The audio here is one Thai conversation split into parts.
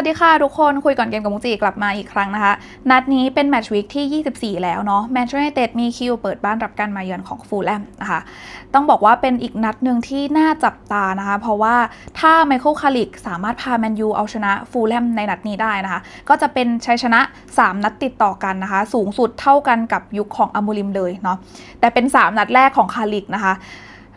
วัสดีค่ะทุกคนคุยก่อนเกมกับมุจิกลับมาอีกครั้งนะคะ นัดนี้เป็นแมตช์วีคที่ 24 แล้วเนาะแมนเชสเตอร์ยูไนเต็ดมีคิวเปิดบ้านรับการมาเยือนของฟูลแลมนะคะต้องบอกว่าเป็นอีกนัดหนึ่งที่น่าจับตานะคะ เพราะว่าถ้าไมเคิลคาริกสามารถพาแมนยูเอาชนะฟูลแลมในนัดนี้ได้นะคะ ก็จะเป็นชัยชนะ 3 นัดติดต่อกันนะคะ สูงสุดเท่ากันกับยุคของอมูริมเลยเนาะแต่เป็น 3 นัดแรกของคาริกนะคะ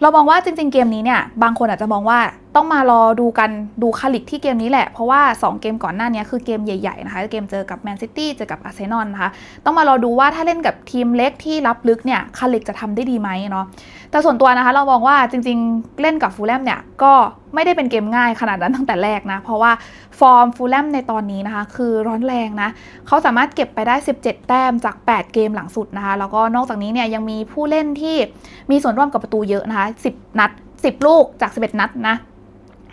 เรามองว่าจริงๆเกมนี้เนี่ยบางคนอาจจะมองว่า ต้องมารอดูกันดูคาลิกที่เกมนี้แหละ เพราะว่า 2 เกมก่อนหน้านี้คือเกมใหญ่ๆนะคะ เกมเจอกับแมนซิตี้เจอกับอาร์เซนอลนะคะ ต้องมารอดูว่าถ้าเล่นกับทีมเล็กที่รับลึกเนี่ยคาลิกจะทำได้ดีไหมเนาะแต่ส่วนตัวนะคะเรามองว่าจริงๆ เล่นกับฟูลแลมเนี่ยก็ไม่ได้เป็นเกมง่ายขนาดนั้นตั้งแต่แรกนะ เพราะว่าฟอร์มฟูลแลมในตอนนี้นะคะ คือร้อนแรงนะเขาสามารถเก็บไปได้ 17 แต้มจาก 8 เกมหลังสุดนะคะ แล้วก็นอกจากนี้เนี่ยยังมีผู้เล่นที่มีส่วนร่วมกับประตูเยอะนะคะ 10 นัด 10 ลูกจาก 11 นัดนะ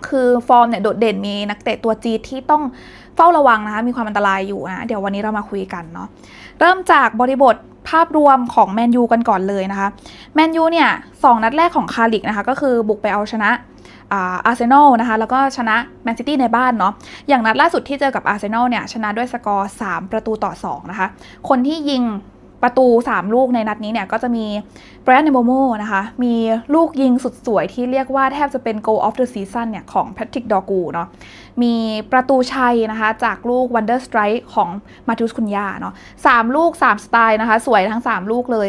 คือฟอร์มเนี่ยโดดเด่นมีนักเตะตัวจีดที่ต้องเฝ้าระวังนะคะมีความอันตรายอยู่นะเดี๋ยววันนี้เรามาคุยกันเนาะเริ่มจากบริบทภาพรวมของแมนยูกันก่อนเลยนะคะแมนยูเนี่ยสองนัดแรกของคาริกนะคะก็คือบุกไปเอาชนะอาร์เซนอลนะคะแล้วก็ชนะแมนซิตี้ในบ้านเนาะอย่างนัดล่าสุดที่เจอกับอาร์เซนอลเนี่ยชนะด้วยสกอร์ 3 ประตูต่อ 2 นะคะ คนที่ยิง ประตู 3 ลูกในนัดนี้เนี่ยก็จะมีไบรอันเนโมโมนะคะ มีลูกยิงสุดสวยที่เรียกว่าแทบจะเป็น goal of the season เนี่ยของแพทริกดอกูเนาะ มีประตูชัยนะคะจากลูก Wonder Strike ของมาทิอุสคุนยาเนาะสามลูก 3 สไตล์นะคะ สวยทั้ง 3 ลูกเลย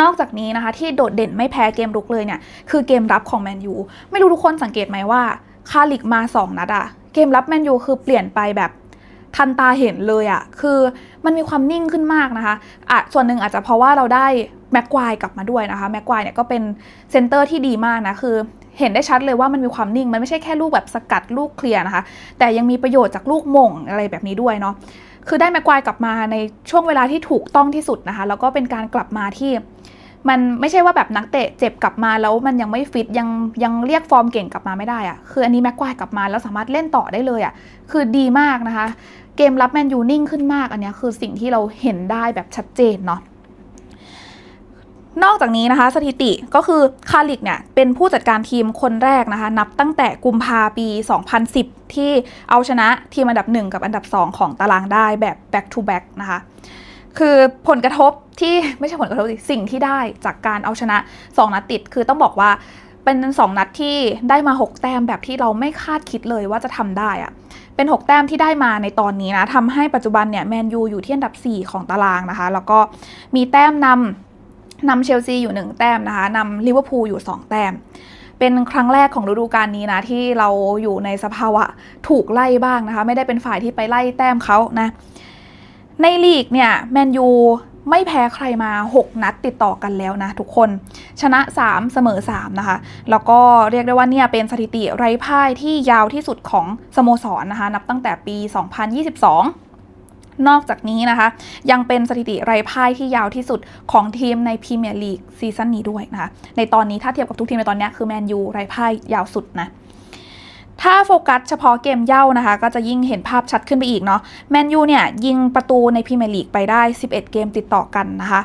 นอกจากนี้นะคะ ที่โดดเด่นไม่แพ้เกมรุกเลยเนี่ย คือเกมรับของแมนยูไม่รู้ทุกคนสังเกตไหมว่า คาลิกมา 2 นัดอะเกมรับแมนยูคือเปลี่ยนไปแบบทันตาเห็นเลยอะคือ มันมีความนิ่งขึ้นมากนะคะอะส่วนหนึ่งอาจจะเพราะว่าเราได้แม็กควายกลับมาด้วยนะคะแม็กควายเนี่ยก็เป็นเซนเตอร์ที่ดีมากนะคือเห็นได้ชัดเลยว่ามันมีความนิ่ง มันไม่ใช่แค่ลูกแบบสกัดลูกเคลียร์นะคะ แต่ยังมีประโยชน์จากลูกมงอะไรแบบนี้ด้วยเนาะคือได้แม็กควายกลับมาในช่วงเวลาที่ถูกต้องที่สุดนะคะ แล้วก็เป็นการกลับมาที่ มันไม่ใช่ว่าแบบนักเตะเจ็บกลับมาแล้วมันยังไม่ฟิตยังยังเรียกฟอร์มเก่งกลับมาไม่ได้อะคืออันนี้แม็กควายกลับมาแล้วสามารถเล่นต่อได้เลยอะคือดีมากนะคะ เกมรับแมนยูนิ่งขึ้นมากอันนี้คือสิ่งที่เราเห็นได้แบบชัดเจนเนาะนอกจากนี้นะคะสถิติก็คือคาลิกเนี่ยเป็นผู้จัดการทีมคนแรกนะคะ นับตั้งแต่กุมภาปี 2010 ที่เอาชนะทีมอันดับ 1 กับอันดับ 2 ของตารางได้แบบ back to back นะคะ คือผลกระทบที่ไม่ใช่ผลกระทบสิสิ่งที่ได้จากการเอาชนะ 2 นัดติด คือต้องบอกว่าเป็น 2 นัดที่ได้มา 6 แต้มแบบที่เราไม่คาดคิดเลยว่าจะทำได้อะเป็น 6 แต้มที่ได้มาในตอนนี้นะทำให้ปัจจุบันเนี่ยแมนยูอยู่ที่อันดับ 4 ของตารางนะคะ แล้วก็มีแต้มนำนำเชลซีอยู่ 1 แต้มนะคะนำลิเวอร์พูลอยู่ 2 แต้ม เป็นครั้งแรกของฤดูกาลนี้นะ ที่เราอยู่ในสภาวะถูกไล่บ้างนะคะ ไม่ได้เป็นฝ่ายที่ไปไล่แต้มเขานะ ในลีกเนี่ยแมนยูไม่แพ้ใครมา 6 นัดติดต่อกันแล้วนะทุกคน ชนะ 3 เสมอ 3 นะคะ แล้วก็เรียกได้ว่าเนี่ยเป็นสถิติไร้พ่ายที่ยาวที่สุดของสโมสรนนะคะ นับตั้งแต่ปี 2022นอกจากนี้นะคะ ยังเป็นสถิติไร้พ่ายที่ยาวที่สุดของทีมในพรีเมียร์ลีกซีซั่นนี้ด้วยนะคะ ในตอนนี้ถ้าเทียบกับทุกทีมในตอนนี้คือแมนยูไร้พ่ายยาวสุดนะ ถ้าโฟกัสเฉพาะเกมเย่านะคะ ก็จะยิ่งเห็นภาพชัดขึ้นไปอีกเนาะแมนยูเนี่ยยิงประตูในพรีเมียร์ลีกไปได้ 11 เกมติดต่อกันนะคะ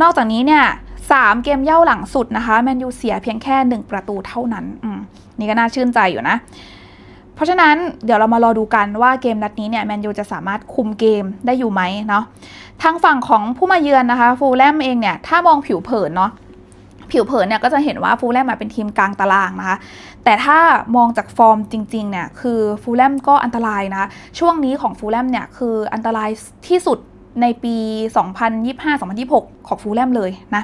นอกจากนี้เนี่ยสามเกมเย่าหลังสุดนะคะแมนยูเสียเพียงแค่ 1 ประตูเท่านั้นนี่ก็น่าชื่นใจอยู่นะ เพราะฉะนั้นเดี๋ยวเรามารอดูกันว่าเกมนัดนี้เนี่ยแมนยูจะสามารถคุมเกมได้อยู่ไหมเนาะทางฝั่งของผู้มาเยือนนะคะ ฟูลแลมเองเนี่ยถ้ามองผิวเผินเนาะ ผิวเผินเนี่ยก็จะเห็นว่าฟูลแลมมาเป็นทีมกลางตารางนะคะ แต่ถ้ามองจากฟอร์มจริงๆเนี่ยคือฟูลแลมก็อันตรายนะคะช่วงนี้ของฟูลแลมเนี่ยคืออันตรายที่สุดในปี 2025-2026 ของฟูลแลมเลยนะ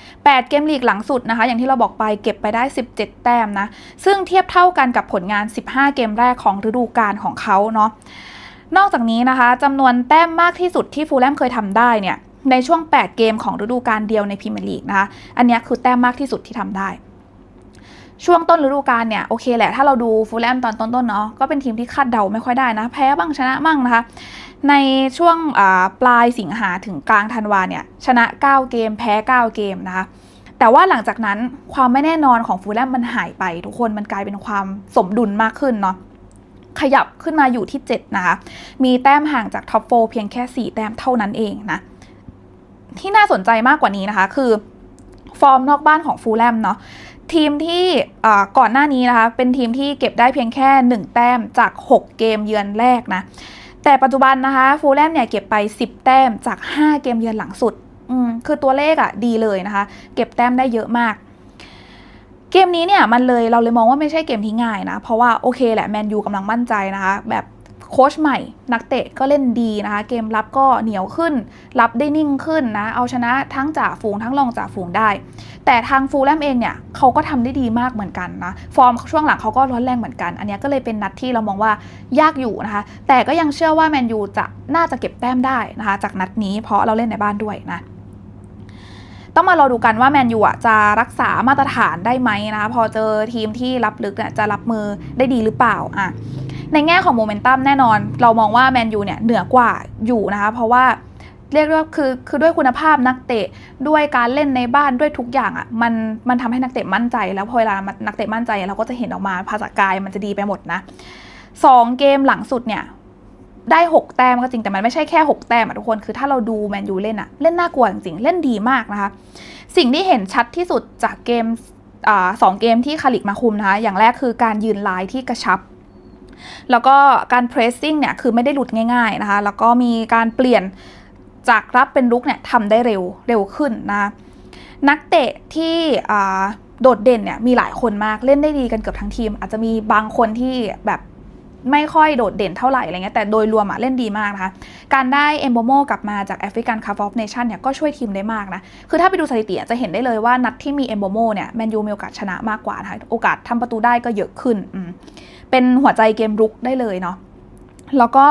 8 เกมลีกหลังสุดนะคะ อย่างที่เราบอกไปเก็บไปได้ 17 แต้มนะ ซึ่งเทียบเท่ากันกับผลงาน 15 เกมแรกของฤดูกาลของเขาเนาะนอกจากนี้นะคะจำนวนแต้มมากที่สุดที่ฟูลแลมเคยทำได้เนี่ย ในช่วง 8 เกมของฤดูกาลเดียวในพรีเมียร์ลีกนะคะ อันนี้คือแต้มมากที่สุดที่ทำได้ ช่วงต้นฤดูกาลเนี่ยโอเคแหละ ถ้าเราดูฟูลแลมตอนต้นๆเนาะ ก็เป็นทีมที่คาดเดาไม่ค่อยได้นะ แพ้บ้างชนะบ้างนะคะ ในช่วงปลายสิงหาถึงกลางธันวาเนี่ย ชนะ 9 เกม แพ้ 9 เกมนะคะแต่ว่าหลังจากนั้นความไม่แน่นอนของฟูลแลมมันหายไป ทุกคนมันกลายเป็นความสมดุลมากขึ้นเนาะขยับขึ้นมาอยู่ที่ 7 นะคะ มีแต้มห่างจากท็อปโฟเพียงแค่ 4 แต้มเท่านั้นเองนะ ที่น่าสนใจมากกว่านี้นะคะ คือฟอร์มนอกบ้านของฟูลแลมเนาะทีมที่ก่อนหน้านี้นะคะ เป็นทีมที่เก็บได้เพียงแค่ 1 แต้มจาก 6 เกมเยือนแรกนะ แต่ปัจจุบันนะคะฟูลแลมเนี่ยเก็บไป 10 แต้มจาก 5 เกมเยือนหลังสุดคือตัวเลขอะดีเลยนะคะ เก็บแต้มได้เยอะมาก เกมนี้เนี่ยมันเลยเราเลยมองว่าไม่ใช่เกมที่ง่ายนะ เพราะว่าโอเคแหละแมนยูกำลังมั่นใจนะคะ แบบ โค้ชใหม่ นักเตะก็เล่นดีนะคะ เกมรับก็เหนียวขึ้น รับได้นิ่งขึ้นนะ เอาชนะทั้งจ่าฝูงทั้งรองจ่าฝูงได้ แต่ทางฟูลแลมเองเนี่ยเขาก็ทำได้ดีมากเหมือนกันนะ ฟอร์มช่วงหลังเขาก็ร้อนแรงเหมือนกัน อันนี้ก็เลยเป็นนัดที่เรามองว่ายากอยู่นะคะ แต่ก็ยังเชื่อว่าแมนยูจะน่าจะเก็บแต้มได้นะคะ จากนัดนี้เพราะเราเล่นในบ้านด้วยนะต้องมารอดูกันว่าแมนยูจะรักษามาตรฐานได้ไหมนะคะพอเจอทีมที่รับลึกจะรับมือได้ดีหรือเปล่าอะ ในแง่ของโมเมนตัมแน่นอน เรามองว่าแมนยูเนี่ยเหนือกว่าอยู่นะคะเพราะว่าเรียกได้ว่าคือคือด้วยคุณภาพนักเตะด้วยการเล่นในบ้านด้วยทุกอย่างอะมันมันทำให้นักเตะมั่นใจ แล้วพอเวลานักเตะมั่นใจเราก็จะเห็นออกมาภาษากายมันจะดีไปหมดนะสองเกมหลังสุดเนี่ยได้ 6 แต้มก็จริงแต่มันไม่ใช่แค่ 6 แต้มอะทุกคนคือถ้าเราดูแมนยูเล่นอะเล่นน่ากลัวจริงๆเล่นดีมากนะคะ สิ่งที่เห็นชัดที่สุดจากเกมอสองเกมที่คาลิกมาคุมนะคะอย่างแรกคือการยืนลน์ที่กระชับ แล้วก็การเพรสซิ่งเนี่ยคือไม่ได้หลุดง่ายๆนะคะ แล้วก็มีการเปลี่ยนจากรับเป็นลุกเนี่ยทำได้เร็วเร็วขึ้นนะนักเตะที่โดดเด่นเนี่ยมีหลายคนมากเล่นได้ดีกันเกือบทั้งทีม อาจจะมีบางคนที่แบบไม่ค่อยโดดเด่นเท่าไหร่อะไรเงี้ยแต่โดยรวมอะเล่นดีมากนะคะการได้เอมโบโมกลับมาจากแอฟริกันคัพออฟเนชั่นเนี่ยก็ช่วยทีมได้มากนะ คือถ้าไปดูสถิติจะเห็นได้เลยว่านัดที่มีเอมโบโมเนี่ยแมนยูมีโอกาสชนะมากกว่านะคะโอกาสทำประตูได้ก็เยอะขึ้นอื เป็นหัวใจเกมรุกได้เลยเนาะแล้วก็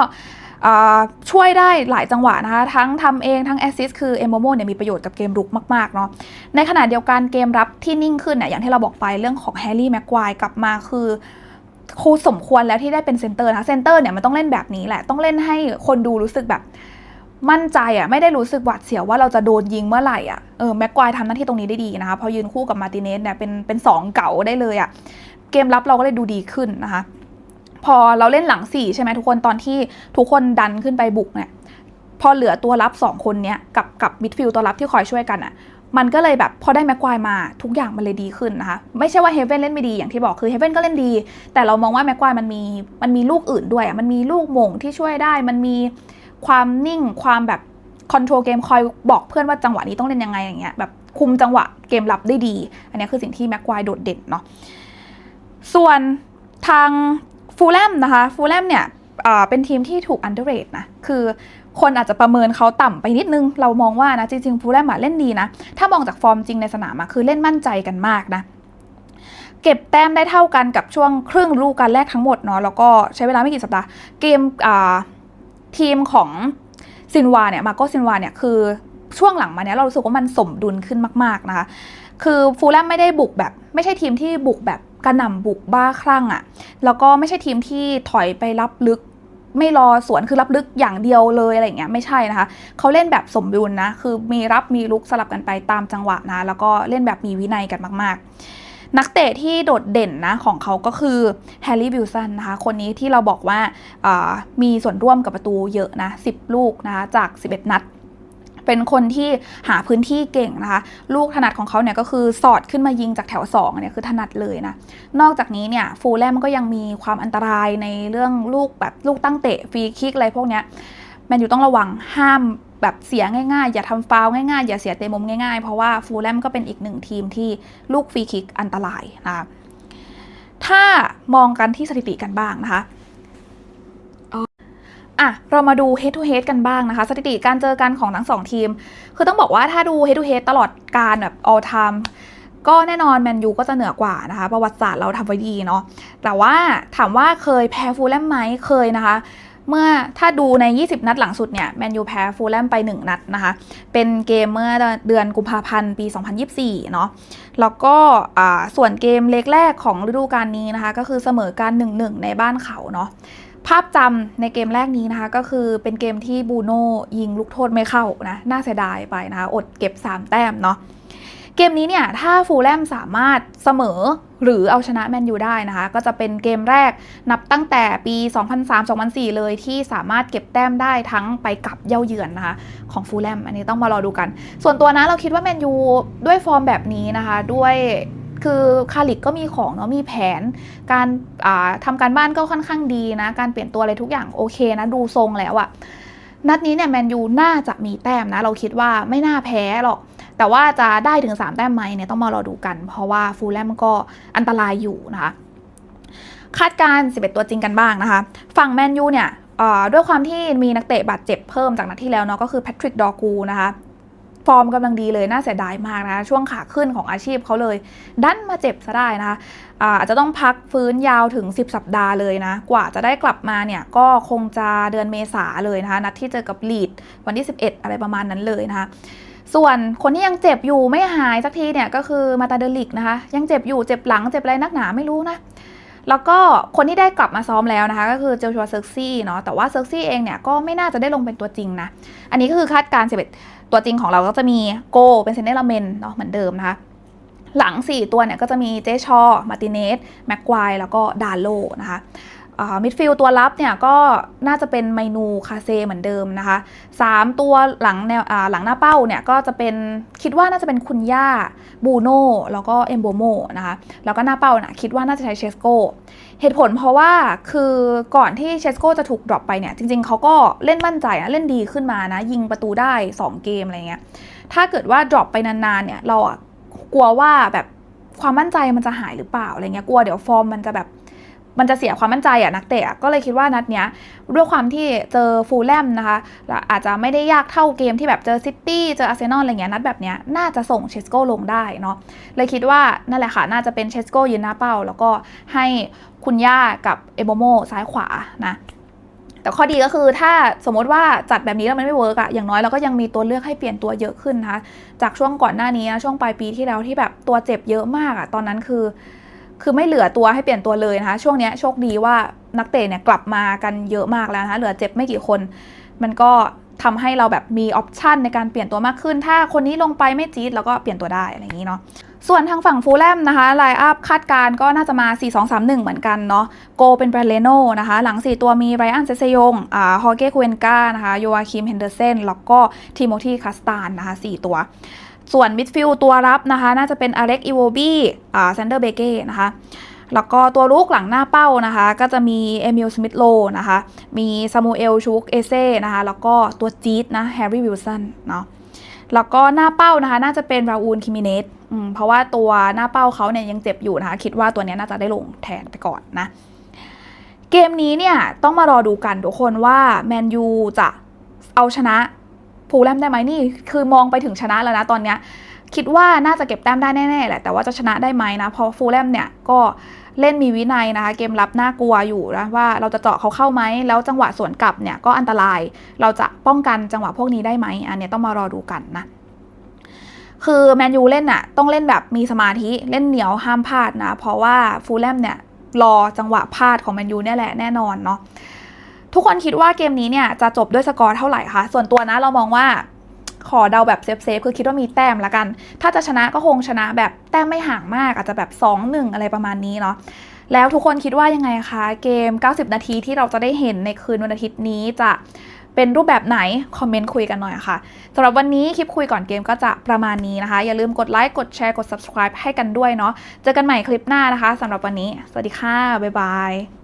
ช่วยได้หลายจังหวะนะคะ ทั้งทำเองทั้งแอสซิสคือเอมโบโมเนี่ยมีประโยชน์กับเกมรุกมากๆเนาะในขณะเดียวกันเกมรับที่นิ่งขึ้นเนี่ยอย่างที่เราบอกไปเรื่องของแฮร์รี่แม็กควายกลับมาคือครูสมควรแล้วที่ได้เป็นเซนเตอร์นะเซนเตอร์เนี่ยมันต้องเล่นแบบนี้แหละ ต้องเล่นให้คนดูรู้สึกแบบมั่นใจอะ่ะไม่ได้รู้สึกหวาดเสียวว่าเราจะโดนยิงเมื่อไหร่อะเออแม็กควายทำหน้าที่ตรงนี้ได้ดีนะคะพอยืนคู่กับมาร์ติเนสเนี่ยเป็นเป็นสองเก๋าได้เลยอะ่ะ เกมรับเราก็เลยดูดีขึ้นนะคะ พอเราเล่นหลังสี่ใช่ไหมทุกคนตอนที่ทุกคนดันขึ้นไปบุกเนี่ยพอเหลือตัวรับสองคนเนี้ยกับกับมิดฟิลด์ตัวรับที่คอยช่วยกันอะมันก็เลยแบบพอได้แม็กควายมาทุกอย่างมันเลยดีขึ้นนะคะ ไม่ใช่ว่าเฮเว่นเล่นไม่ดีอย่างที่บอกคือเฮเว่นก็เล่นดี แต่เรามองว่าแม็กควายมันมีมันมีลูกอื่นด้วยอะมันมีลูกมงที่ช่วยได้ มันมีความนิ่งความแบบคอนโทรลเกมคอยบอกเพื่อนว่าจังหวะนี้ต้องเล่นยังไงอย่างเงี้ยแบบคุมจังหวะเกมรับได้ดี อันนี้คือสิ่งที่แม็กควายโดดเด่นเนาะ ส่วนทางฟูลแลมนะคะฟูลแลมเนี่ยเป็นทีมที่ถูกอันเดอร์เรทนะ คือคนอาจจะประเมินเขาต่ำไปนิดนึง เรามองว่านะ จริงๆฟูลแลมเล่นดีนะ ถ้ามองจากฟอร์มจริงในสนามอะคือเล่นมั่นใจกันมากนะ เก็บแต้มได้เท่ากันกับช่วงครึ่งฤดูกาลแรกทั้งหมดเนาะ แล้วก็ใช้เวลาไม่กี่สัปดาห์ เกมทีมของซินวาเนี่ย มาโกซินวาเนี่ยคือช่วงหลังมาเนี้ยเรารู้สึกว่ามันสมดุลขึ้นมาก ๆนะคะ คือฟูลแลมไม่ได้บุกแบบ ไม่ใช่ทีมที่บุกแบบ กระหน่ำบุกบ้าคลั่งอะ่ะ แล้วก็ไม่ใช่ทีมที่ถอยไปรับลึก ไม่รอสวนคือรับลึกอย่างเดียวเลยอะไรเงี้ยไม่ใช่นะคะ เขาเล่นแบบสมดุลนะ คือมีรับมีลุกสลับกันไปตามจังหวะนะ แล้วก็เล่นแบบมีวินัยกันมาก ๆ นักเตะที่โดดเด่นนะของเขาก็คือแฮร์รี่วิลสันนะคะ คนนี้ที่เราบอกว่าอ่ามีส่วนร่วมกับประตูเยอะนะ 10 ลูกนะคะจาก 11 นัด เป็นคนที่หาพื้นที่เก่งนะคะ ลูกถนัดของเขาเนี่ยก็คือสอดขึ้นมายิงจากแถว2เนี่ยคือถนัดเลยนะ นอกจากนี้เนี่ยฟูลแลมก็ยังมีความอันตรายในเรื่องลูกแบบลูกตั้งเตะฟรีคิกอะไรพวกเนี้ยแมนยูต้องระวังห้ามแบบเสียง่ายๆ อย่าทำฟาวง่ายๆ อย่าเสียเตะมุมง่ายๆ เพราะว่าฟูลแลมก็เป็นอีกหนึ่งทีมที่ลูกฟรีคิกอันตรายนะคะถ้ามองกันที่สถิติกันบ้างนะคะ อะเรามาดู head to head กันบ้างนะคะ สถิติการเจอกันของทั้งสองทีม คือต้องบอกว่าถ้าดู head to head ตลอดการแบบ all time ก็แน่นอนแมนยูก็จะเหนือกว่านะคะ ประวัติศาสตร์เราทำไว้ดีเนาะแต่ว่าถามว่าเคยแพ้ฟูลแลมไหมเคยนะคะ เมื่อถ้าดูใน 20 นัดหลังสุดเนี่ยแมนยูแพ้ฟูลแลมไป 1 นัดนะคะ เป็นเกมเมื่อเดือนกุมภาพันธ์ปี 2024 เนาะแล้วก็ส่วนเกมเล็กแรกของฤดูกาลนี้นะคะ ก็คือเสมอกัน1-1 ในบ้านเขาเนาะ ภาพจำในเกมแรกนี้นะคะ ก็คือเป็นเกมที่บูโน่ยิงลูกโทษไม่เข้านะ น่าเสียดายไปนะคะ อดเก็บ 3 แต้มเนาะเกมนี้เนี่ย ถ้าฟูลแลมสามารถเสมอหรือเอาชนะแมนยูได้นะคะ ก็จะเป็นเกมแรกนับตั้งแต่ปี 2003-2004 เลยที่สามารถเก็บแต้มได้ทั้งไปกับเย่าเยือนนะคะ ของฟูลแลมอันนี้ต้องมารอดูกัน ส่วนตัวนะเราคิดว่าแมนยูด้วยฟอร์มแบบนี้นะคะ ด้วย คือคาริกก็มีของเนาะมีแผน การาทำการบ้านก็ค่อนข้างดีนะ การเปลี่ยนตัวอะไรทุกอย่างโอเคนะดูทรงแล้วอะนัดนี้เนี่ยแมนยูน่าจะมีแต้มนะ เราคิดว่าไม่น่าแพ้หรอก แต่ว่าจะได้ถึง 3 แต้มไหมเนี่ยต้องมารอดูกัน เพราะว่าฟูลแลมก็อันตรายอยู่นะคะคาดการ 11 ตัวจริงกันบ้างนะคะ ฝั่งแมนยูเนี่ยด้วยความที่มีนักเตะบาดเจ็บเพิ่มจากนัดที่แล้วเนาะก็คือแพทริกดอกูนะคะ ฟอร์มกำลังดีเลยน่าเสียดายมากนะช่วงขาขึ้นของอาชีพเขาเลย ดันมาเจ็บซะได้นะคะอาจจะต้องพักฟื้นยาวถึง 10 สัปดาห์เลยนะ กว่าจะได้กลับมาเนี่ยก็คงจะเดือนเมษาเลยนะคะนัดที่เจอกับลีดวันที่ 11 อะไรประมาณนั้นเลยนะคะส่วนคนที่ยังเจ็บอยู่ไม่หายสักทีเนี่ยก็คือมาตาเดลิกนะคะ ยังเจ็บอยู่เจ็บหลังเจ็บอะไรนักหนาไม่รู้นะแล้วก็คนที่ได้กลับมาซ้อมแล้วนะคะ ก็คือเจลชัวเซิร์กซี่เนาะแต่ว่าเซิร์กซี่เองเนี่ยก็ไม่น่าจะได้ลงเป็นตัวจริงนะ อันนี้ก็คือคาดการณ์11 ตัวจริงของเราก็จะมีโกเป็นเซนเนลเมนเนาะเหมือนเดิมนะคะหลัง 4 ตัวเนี่ยก็จะมีเจชอ มาติเนส แม็กควาย แล้วก็ดาโลนะคะ มิดฟิลตัวรับเนี่ยก็น่าจะเป็นไมนูคาเซเหมือนเดิมนะคะ 3 ตัวหลังแนวหลังหน้าเป้าเนี่ยก็จะเป็นคิดว่าน่าจะเป็นคุณย่าบูโน่แล้วก็เอมโบโมนะคะแล้วก็หน้าเป้านะคิดว่าน่าจะใช้เชสโกเหตุผลเพราะว่าคือก่อนที่เชสโกจะถูกดรอปไปเนี่ยจริงๆเขาก็เล่นมั่นใจนะเล่นดีขึ้นมานะยิงประตูได้ 2 เกมอะไรเงี้ยถ้าเกิดว่าดรอปไปนานๆเนี่ยเราอะกลัวว่าแบบความมั่นใจมันจะหายหรือเปล่าอะไรเงี้ยกลัวเดี๋ยวฟอร์มมันจะแบบ มันจะเสียความมั่นใจอะนักเตะก็เลยคิดว่านัดเนี้ยด้วยความที่เจอฟูลแลมนะคะอาจจะไม่ได้ยากเท่าเกมที่แบบเจอซิตี้เจออาร์เซนอลอะไรเงี้ยนัดแบบเนี้ยน่าจะส่งเชสโกลงได้เนาะเลยคิดว่านั่นแหละค่ะ น่าจะเป็นเชสโกยืนหน้าเป้า แล้วก็ให้คุณย่ากับเอโบโมซ้ายขวานะแต่ข้อดีก็คือถ้าสมมติว่าจัดแบบนี้แล้วมันไม่เวิร์กอะอย่างน้อยเราก็ยังมีตัวเลือกให้เปลี่ยนตัวเยอะขึ้นนะคะจากช่วงก่อนหน้านี้ช่วงปลายปีที่แล้วที่แบบตัวเจ็บเยอะมากอะตอนนั้นคือ คือไม่เหลือตัวให้เปลี่ยนตัวเลยนะคะ ช่วงนี้โชคดีว่านักเตะเนี่ยกลับมากันเยอะมากแล้วนะคะเหลือเจ็บไม่กี่คน มันก็ทำให้เราแบบมีออปชันในการเปลี่ยนตัวมากขึ้น ถ้าคนนี้ลงไปไม่จี๊ดเราก็เปลี่ยนตัวได้อะไรอย่างนี้เนาะ ส่วนทางฝั่งฟูลแลมนะคะไลน์อัพคาดการก็น่าจะมา 4-2-3-1 เหมือนกันเนาะ โกเป็นเบรเลโนนะคะ หลัง 4 ตัวมีไรอันเซเซยงอ่าฮอเก้คูเอนกานะคะ โยอาคิมเฮนเดอร์เซน แล้วก็ทิโมธีคาสตานนะคะ 4 ตัว ส่วนมิดฟิล์ตัวรับนะคะ น่าจะเป็นอเล็กอีโวบี้อ่าแซนเดอร์เบเก้นะคะ แล้วก็ตัวลุกหลังหน้าเป้านะคะ ก็จะมีเอมิลสมิธโลนะคะ มีซามูเอลชูกเอเซ่นะคะ แล้วก็ตัวจี๊ดนะแฮร์รี่วิลสันเนาะแล้วก็หน้าเป้านะคะ น่าจะเป็นราอูลคิมิเนสอืมเพราะว่าตัวหน้าเป้าเขาเนี่ยยังเจ็บอยู่นะคะ คิดว่าตัวนี้น่าจะได้ลงแทนไปก่อนนะ เกมนี้เนี่ยต้องมารอดูกันทุกคนว่าแมนยูจะเอาชนะ ฟูแลมได้ไหมนี่คือมองไปถึงชนะแล้วนะตอนเนี้ยคิดว่าน่าจะเก็บแต้มได้แน่ๆแหละแต่ว่าจะชนะได้ไหมนะเพราะฟูลแลมเนี่ยก็เล่นมีวินัยนะคะเกมรับน่ากลัวอยู่นะว่าเราจะเจาะเขาเข้าไหมแล้วจังหวะสวนกลับเนี่ยก็อันตรายเราจะป้องกันจังหวะพวกนี้ได้ไหมอันนี้ต้องมารอดูกันนะคือแมนยูเล่นน่ะต้องเล่นแบบมีสมาธิเล่นเหนียวห้ามพลาดนะเพราะว่าฟูลแลมเนี่ยรอจังหวะพลาดของแมนยูเนี่ยแหละแน่นอนเนาะ ทุกคนคิดว่าเกมนี้เนี่ยจะจบด้วยสกอร์เท่าไหร่คะ ส่วนตัวนะเรามองว่าขอเดาแบบเซฟเซฟคือคิดว่ามีแต้มละกัน ถ้าจะชนะก็คงชนะแบบแต้มไม่ห่างมาก อาจจะแบบ 2-1 อะไรประมาณนี้เนาะแล้วทุกคนคิดว่ายังไงคะ เกม 90 นาทีที่เราจะได้เห็นในคืนวันอาทิตย์นี้จะเป็นรูปแบบไหน คอมเมนต์คุยกันหน่อยค่ะสำหรับวันนี้คลิปคุยก่อนเกมก็จะประมาณนี้นะคะ อย่าลืมกดไลค์กดแชร์กด subscribe ให้กันด้วยเนาะเจอกันใหม่คลิปหน้านะคะสำหรับวันนี้ สวัสดีค่ะบ๊ายบาย